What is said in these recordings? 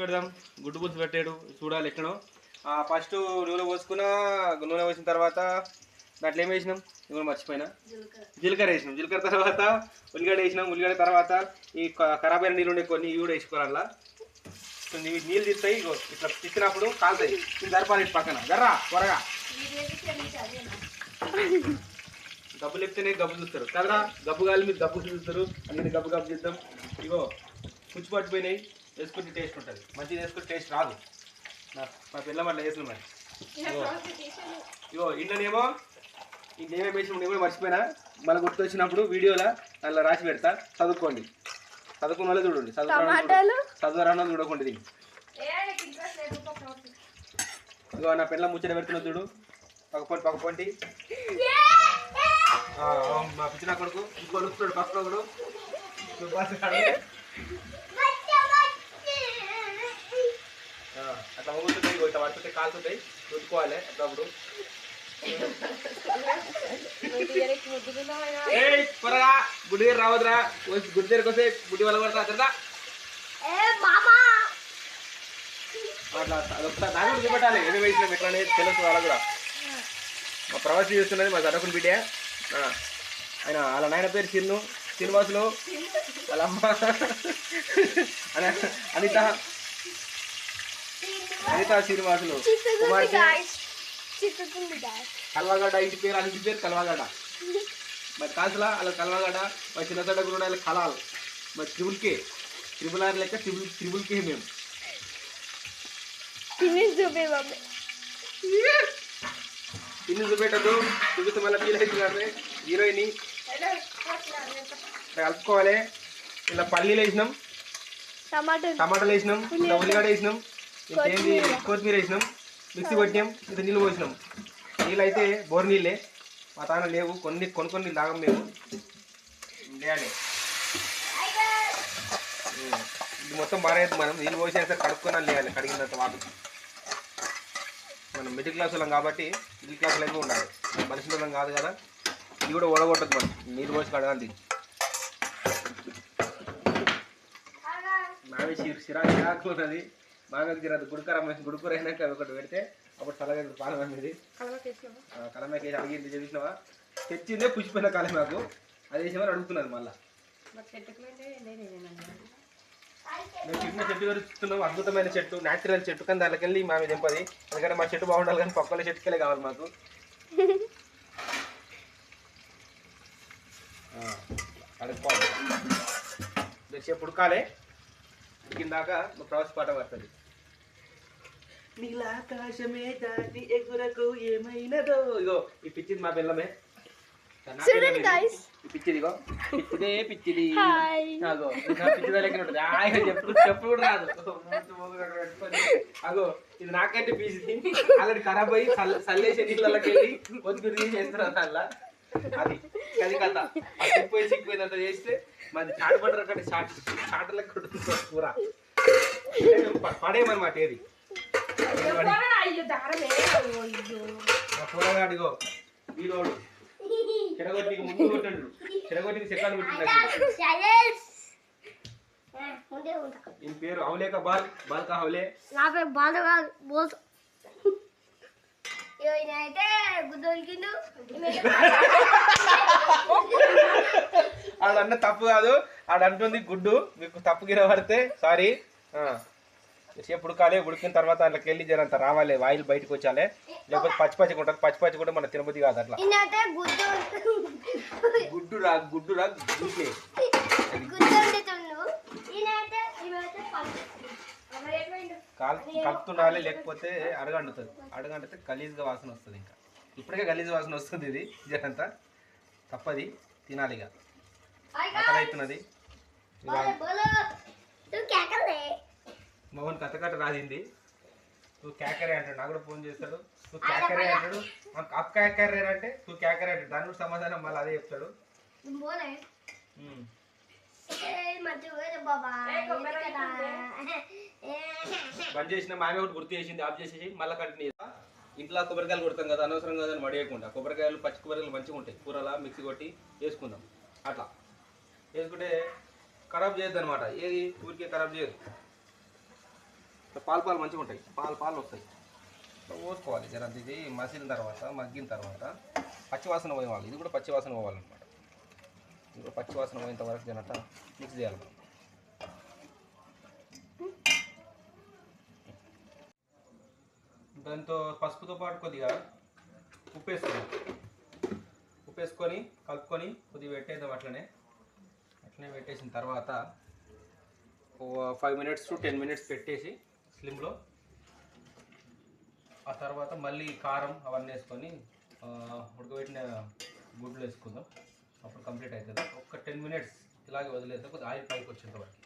పెడదాం. గుడ్డు పులుసు పెట్టాడు. చూడాలి ఎక్కడో. ఫస్ట్ నూనె పోసుకున్న నూనె పోసిన తర్వాత దాంట్లో ఏం వేసినాం? నూనె మర్చిపోయినా. జీలకర్ర వేసినాం. జీలకర్ర తర్వాత ఉల్లిగడ్డ వేసినాం. ఉల్లిగడ్డ తర్వాత ఈ క- ఖరాబ్ అయిన నీళ్ళు ఉండే కొన్ని ఇవి కూడా వేసుకోవాలా కొన్ని నీళ్ళు తీస్తాయి. ఇగో ఇట్లా తిచ్చినప్పుడు కాలుతాయి. ఇది జరపాలి పక్కన. జర్రా త్వరగా. గబ్బు లేపితేనే గబ్బు చూస్తారు. కదరా గబ్బు కాలి మీరు గబ్బు చూస్తారు. అన్ని గబ్బు గబ్బు చేద్దాం. ఇగో పుచ్చి పట్టిపోయినాయి. వేసుకుంటే టేస్ట్ ఉంటుంది. మంచిగా వేసుకుంటే టేస్ట్ రాదు. నా మా పిల్ల అట్లా వేసిన మరి. ఇగో. ఇంట్లోనేమో ఇంకేమేమి వేసిన నేను కూడా మర్చిపోయినా. మళ్ళీ గుర్తు వచ్చినప్పుడు వీడియోలో అలా రాసి పెడతా. చదువుకోండి. చదువుకున్న వాళ్ళే చూడండి టమాటాలు? చదువురానో చూడకండి దీన్ని ఇగో నా పిల్ల ముచ్చట పెడుతున్నా చూడు. పక్క పొంటి పక్క పొంటి ఆ, ఆ, మా పిచ్చిన కొడుకు. ఇంకో పక్కన ఒకడు సుభాష్ గాడు. ఆ, అట్లా పడుతుంటాయి కాలుతుంటాయి రుద్దుకోవాలి అప్పుడప్పుడు. త్వరగా గుడి దగ్గర రావద్దురా. గుడి దగ్గరకు వస్తే గుడి వల్ల పడతా అక్కడ అట్లా అదొకసారి దాని చూపెట్టాలి ఏమి వేసిన ఎట్లా అనేది తెలుసు వాళ్ళకు కూడా. మా ప్రవాసి చూస్తున్నది మా జడకుని బిడ్డే. ఆయన వాళ్ళ నాయన పేరు చిన్ను శ్రీనివాసులు వాళ్ళ అమ్మ అన- అనిత. అనిత శ్రీనివాసులు. కల్వాగడ్డ ఇంటి పేరు వాళ్ళ ఇంటి పేరు కల్వాగడ్డ. మరి కాసులా వాళ్ళ కల్వాగడ్డ మరి చిన్నగడ్డ కూడా వాళ్ళ కలాల్. మరి ట్రిపుల్ కే. ట్రిపుల్ ఆర్ లెక్క ట్రిపుల్ ట్రిపుల్ కే మేము. తిని చూపే మమ్మీ ఇన్ని చూపెట్టద్దు. చూపిస్తే మళ్ళీ ఫీల్ అవుతున్నారు హీరోయిన్. కలుపుకోవాలి. ఇలా పల్లీలు వేసినాం. టమాటా టమాటాలు వేసినాం. ఉల్లిగడ్డ వేసినాం. ఇంత ఏంది కొత్తిమీర వేసినాం. మిక్సీ కొట్టినాం. ఇంత నీళ్ళు పోసినాం. నీళ్ళు అయితే బోర్ నీళ్ళే. మా తాన లేవు. కొన్ని కొన్ని కొన్ని తాగం మేము. ఇది మొత్తం బారేది మనం నీళ్ళు పోసేస్తే కడుక్కొని లేయాలి. కడిగినంత వాటర్ మనం మిడిల్ క్లాస్ వాళ్ళం కాబట్టి మిడిల్ క్లాస్ లైఫ్ ఉండాలి. మనుషుల వాళ్ళం కాదు కదా. ఇది కూడా ఓడగొట్టదు మనం నీళ్ళు పోసి కడగాలి చిరా చిరా చిరాకు ఉన్నది. మామకి జర గుడికర గుడికూర అయినాక అవి ఒకటి పెడితే అప్పుడు చల్లగా పాలం అనేది కలమేకి అడిగింది చూసినావా తెచ్చిందే పుచ్చిపోయిన కలమాకు అది వేసామని అడుగుతున్నది మళ్ళా. మేము చిన్న చెట్టు పెరుగుతున్నాం అద్భుతమైన చెట్టు న్యాచురల్ చెట్టు. కానీ దానికి వెళ్ళి మా మీద తెంపది ఎందుకంటే మా చెట్టు బాగుండాలి కానీ పక్కల చెట్టుకెళ్ళే కావాలి మాకు. మీరు ఉడకాలి ఉడికిందాక మా ప్రవాస పాట పడుతుంది నీలాకాశమే దాటి ఎగురకు ఏమైనదో? ఇగో ఈ పిచ్చిది మా పిల్లమే చూడండి. ఈ పిచ్చిది ఇగో. పిచ్చిదే పిచ్చిది. అగో నా పిచ్చిదే లెక్కన ఉంటుంది. హాయిగా చెప్పు చెప్పు కూడా రాదు. మూతి మూతి అక్కడ పెట్టుకొని. అగో ఇది నాకంటే పీసింది ఆల్రెడీ ఖరాబ్ అయ్యి చల్ల- చల్లేసే నీళ్ళకి వెళ్ళి కొద్దిగా తీసి చేస్తున్నారు అలా అది అది కథ. ఆ చిక్కిపోయి చిక్కిపోయినంత చేస్తే మాది చాట పడరు అక్కడ చాట చాట లెక్క ఉంటుంది కూర పడేయమన్నమాట ఏది? కూరగాడిగో వీడోడు చెడగొట్టికి ముందు కొట్టాడు. చెడగొట్టికి సెకండ్ కొట్టిండు ఈయన పేరు బాల్ బాల్కా నా పేరు బాధ కాదు అయితే గుడ్డ ఆడన్న తప్పు కాదు. ఆడంటుంది గుడ్డు మీకు తప్పు గిరబడితే సారీ సేపు ఉడకాలి ఉడికిన తర్వాత అందులోకి వెళ్ళి జరంత రావాలి ఆయిల్ బయటకు వచ్చాలి. లేకపోతే పచ్చి పచ్చిగా ఉంటుంది పచ్చి పచ్చి కూడా మన తిరుపతి కాదు అట్లా. గుడ్డ గుడ్డు రా గుడ్డు రా గుడ్లే కలుపుతుండాలి లేకపోతే అడగండుతుంది. అడగండితే గలీజ్గా వాసన వస్తుంది ఇంకా. ఇప్పటికే గలీజ్ వాసన వస్తుంది ఇది జరంతా తప్పది తినాలి ఇక. ఆకలి అవుతున్నది మగన్ కథకట రాసింది. నువ్వు క్యాకరే అంటాడు నాకు కూడా ఫోన్ చేస్తాడు. నువ్వు క్యాకరే అంటాడు. అప్ క్యాకరే అంటే నువ్వు క్యాకరే అంటాడు. దాని కూడా సమాధానం మళ్ళీ అదే చెప్తాడు. బంద్ చేసిన మా ఒకటి గుర్తు చేసింది. ఆఫ్ చేసేసి మళ్ళీ కంటిన్యూ ఇంట్లో కొబ్బరికాయలు కొడతాం కదా అనవసరం కదా అని వడియకుండా కొబ్బరికాయలు పచ్చి కొబ్బరికాయలు మంచిగా ఉంటాయి. కూరలా మిక్సీ కొట్టి వేసుకుందాం. అట్లా. వేసుకుంటే ఖరాబ్ చేయొద్దు అనమాట ఏది? ఊరికే ఖరాబ్ చేయదు పాలు పాలు మంచిగా ఉంటాయి. పాలు పాలు వస్తాయి. పోసుకోవాలి జర ఇది మసిలిన తర్వాత మగ్గిన తర్వాత పచ్చివాసన పోవాలి ఇది కూడా పచ్చివాసన పోవాలన్నమాట. ఇది కూడా పచ్చివాసన పోయేంత వరకు జనట మిక్స్ చేయాలి మనం. దాంతో పసుపుతో పాటు కొద్దిగా ఉప్పు వేసుకున్నాం. ఉప్పు వేసుకొని కలుపుకొని కొద్దిగా పెట్టేద్దాం అట్లనే. అట్లనే పెట్టేసిన తర్వాత five minutes to ten minutes పెట్టేసి స్లిమ్లో. ఆ తర్వాత మళ్ళీ కారం అవన్నీ వేసుకొని ఉడకబెట్టిన గుడ్లు వేసుకుందాం. అప్పుడు కంప్లీట్ అవుతుంది. ఒక టెన్ మినిట్స్ ఇలాగే వదిలేద్దాం కొద్దిగా ఆయిల్ పైకి వచ్చేంత వరకు.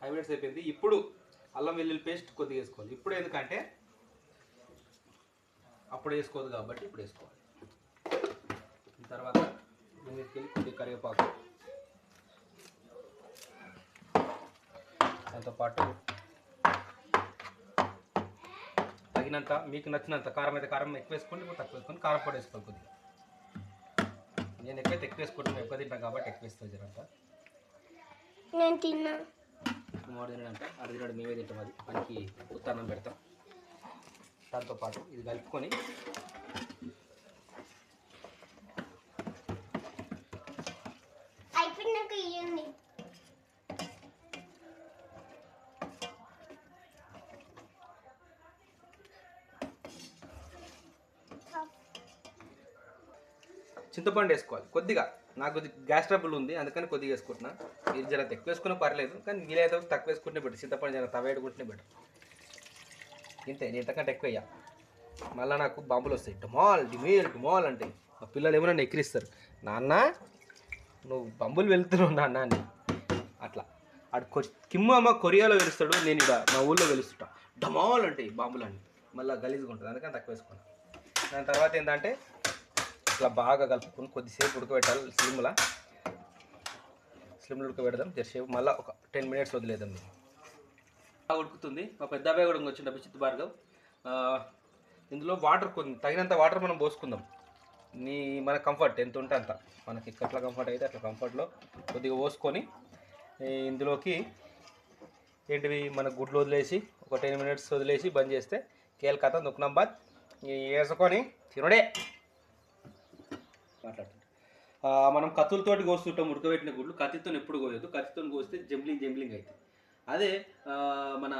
ఫైవ్ మినిట్స్ అయిపోయింది. ఇప్పుడు అల్లం వెల్లుల్లి పేస్ట్ కొద్దిగా వేసుకోవాలి. ఇప్పుడు ఎందుకంటే అప్పుడు వేసుకోదు కాబట్టి ఇప్పుడు వేసుకోవాలి. తర్వాత దీనికి వెళ్ళి కొద్దిగా కరివేపాకు. దాంతోపాటు తగినంత మీకు నచ్చినంత కారం అయితే కారం ఎక్కువ వేసుకోండి తక్కువ వేసుకొని కారం పొడి వేసుకోవాలి కొద్దిగా. నేను ఎక్కువైతే ఎక్కువ వేసుకుంటాను ఎక్కువ తింటాను కాబట్టి ఎక్కువ వేస్తాను జరంతా నేను తిన్నా. మూడు తినడంట అది తినడు మేమే తింటాం అది. మనకి ఉత్తానం పెడతాం. దాంతోపాటు ఇది కలుపుకొని అయిపోయినాక ఇవ్వండి చింతపండు వేసుకోవాలి. కొద్దిగా. నాకు కొద్దిగా గ్యాస్ ట్రబుల్ ఉంది. అందుకని కొద్దిగా వేసుకుంటున్నా. మీరు జర ఎక్కువ వేసుకున్నా పర్లేదు. కానీ వీలైతే తక్కువ వేసుకుంటే బెటర్. చింతపండు జర తవేడుకుంటేనే బెటర్. ఇంతే. నేను ఇంతకంటే ఎక్కువ అయ్యా మళ్ళీ నాకు బాంబులు వస్తాయి. డమాల్ డిమేల్ డిమాల్ అంటే మా పిల్లలు ఏమో నన్ను ఎక్కిరిస్తారు. నాన్న నువ్వు బంబులు వెళ్తున్నావు నాన్న అని. అట్లా. అటు కొ కిమ్మ అమ్మ కొరియాలో వెలుస్తాడు. నేను ఇక్కడ మా ఊళ్ళో వెలుస్తుంటా. డమాల్ అంటే బాంబులు అని. మళ్ళీ గలీజ్గా ఉంటుంది. అందుకని తక్కువ వేసుకున్నాను దాని తర్వాత ఏంటంటే ఇట్లా బాగా కలుపుకుని కొద్దిసేపు ఉడకబెట్టాలి స్లిమ్లా. స్లిమ్లో ఉడకబెడదాం. జరసేపు మళ్ళీ ఒక టెన్ మినిట్స్ వదిలేద్దాం మేము. బాగా ఉడుకుతుంది. మా పెద్ద అబ్బాయి కూడా వచ్చిండు చిత్తు భార్గవ్. ఇందులో వాటర్ కొన్ని తగినంత వాటర్ మనం పోసుకుందాం. నీ మన కంఫర్ట్ ఎంత ఉంటే అంత. మనకి ఎట్లా కంఫర్ట్ అయితే అట్లా కంఫర్ట్లో కొద్దిగా పోసుకొని ఇందులోకి ఏంటివి మన గుడ్లు వదిలేసి ఒక టెన్ మినిట్స్ వదిలేసి బంద్ చేస్తే కేల్ కథ దుక్నంబాద్ వేసుకొని తినడే. మాట్లాడుతుంది మనం కత్తులతోటి కోస్తుంటాం ఉడకబెట్టిన గుడ్లు. కత్తితో ఎప్పుడు కోయొద్దు. కత్తితో కోస్తే జంబ్లింగ్ జంబ్లింగ్ అవుతుంది అదే మన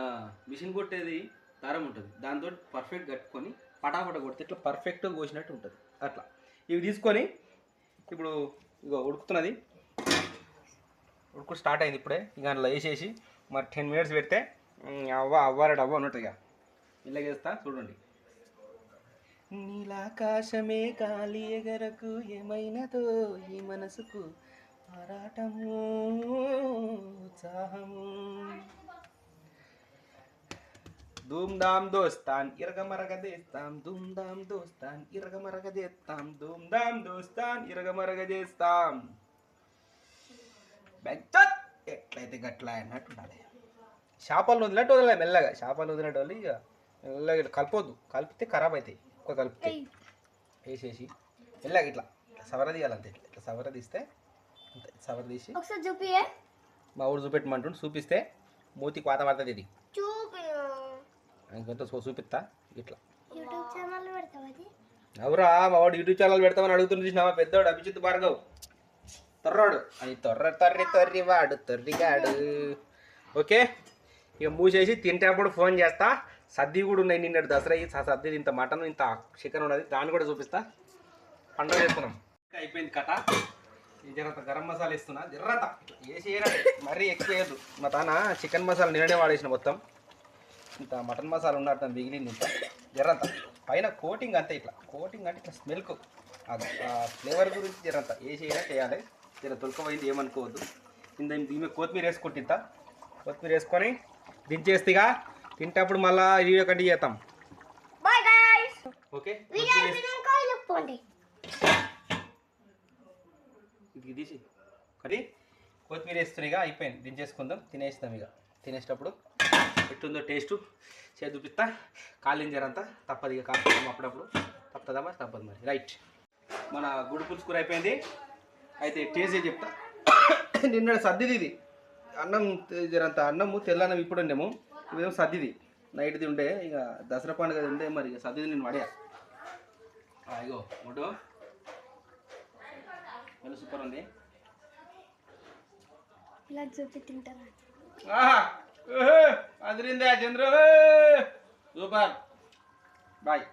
మిషన్ కొట్టేది దారం ఉంటుంది. దాంతో పర్ఫెక్ట్ కట్టుకొని పటాపట కొడితే ఇట్లా పర్ఫెక్ట్గా కోసినట్టు ఉంటుంది. అట్లా. ఇవి తీసుకొని ఇప్పుడు ఇగో ఉడుకుతున్నది. ఉడుకు స్టార్ట్ అయింది ఇప్పుడే. ఇక అందులో వేసేసి మరి టెన్ మినిట్స్ పెడితే అవ్వ అవ్వారడు అవ్వ ఉన్నట్టు ఇక ఇలాగేస్తా చూడండి. నీలాకాశమే గాలి ఎగరకు ఏమైనదో ఈ మనసుకు ఆరాటము ఉత్సాహము. ధూమ్ ధామ్ దోస్తాన్ ఇరగమరగ చేస్తాం ధూమ్ ధామ్ దోస్తాన్ ఇరగమరగ చేస్తాం ధూమ్ దోస్తాన్ ఇరగమరగ చేస్తాం ఎట్లయితే గట్ల అన్నట్టు ఉండాలి. చేపలు వదిలినట్టు వదలలే మెల్లగా. చేపలు వదిలినట్టు వదిలి ఇక మెల్లగా కలపొద్దు కలిపితే ఖరాబ్ అవుతాయి కలిపితే వేసేసి మెల్లగా ఇట్లా సవర తీయాలంతే ఇట్లా సవర తీస్తే సవర తీసి ఒకసారి చూపియే. మా ఊరు చూపెట్టమంటుండు చూపిస్తే మూతికి వాత పడుతుంది ఇది. ఇంకొంత చూపిస్తా ఇట్లా. అవురా మా వాడు యూట్యూబ్ ఛానల్ పెడతామని అడుగుతుంది చూసినా పెద్దోడు అభిజిత్ భార్గవ్. తొర్రాడు. అది తొర్ర తొర్రి తొర్రి వాడు తొర్రిగాడు ఓకే? ఇక మూసేసి తింటేప్పుడు ఫోన్ చేస్తా. సద్ది కూడా ఉన్నాయి నిన్నటి దసరా ఈ సద్ది ఇంత మటన్ ఇంత చికెన్ ఉన్నది. దాన్ని కూడా చూపిస్తా. పండుగ చేస్తున్నాం ఇంకా అయిపోయింది కట. ఈ జరత గరం మసాలా ఇస్తున్నా జర్రత వేసి మరీ ఎక్కువ వేయద్దు. మా తాన చికెన్ మసాలా నిన్ననే వాడేసిన మొత్తం. ఇంత మటన్ మసాలా ఉన్నట్టు మిగిలింది ఇంత. జర్రంత పైన కోటింగ్ అంతే ఇట్లా. కోటింగ్ అంటే ఇట్లా స్మెల్కు. అది ఫ్లేవర్ గురించి జరంత. వేసి అయినా చేయాలి. జర తొలకపోయింది ఏమనుకోవద్దు. ఇంత దీని కొత్తిమీర వేసుకుంటే కొత్తిమీర వేసుకొని దించేస్తేగా తింటప్పుడు మళ్ళీ వీడియో కంటిన్యూ చేస్తాం బాయ్ గైస్ ఓకే వీడియో ఇది తీసి. ఒకటి కొత్తిమీర వేస్తున్నాయిగా అయిపోయింది. దించేసుకుందాం. తినేస్తాం ఇక. తినేసేటప్పుడు ఎట్టుందో టేస్ట్ చేసి చూపిస్తా. కాలిన జరంతా తప్పదు ఇక కాల్చుకుందాం అప్పుడప్పుడు. తప్పదా మరి? తప్పదు మరి. రైట్ మన గుడి పులుసు కూర అయిపోయింది. అయితే టేస్ట్ చెప్తా. నిన్న సర్దిది ఇది. అన్నం జరంత అన్నము తెల్లన్నం ఇప్పుడు ఉండేము ఇదేమో సద్దిది. నైట్ది ఉండే ఇక దసరా పండుగ ఉండే మరి ఇక సద్దిది నేను పడా ఇగో ముడ్డు చాలా సూపర్ ఉంది. ఇలా చూపి తింటారా? అదిరిందే చంద్రు? సూపర్. బాయ్.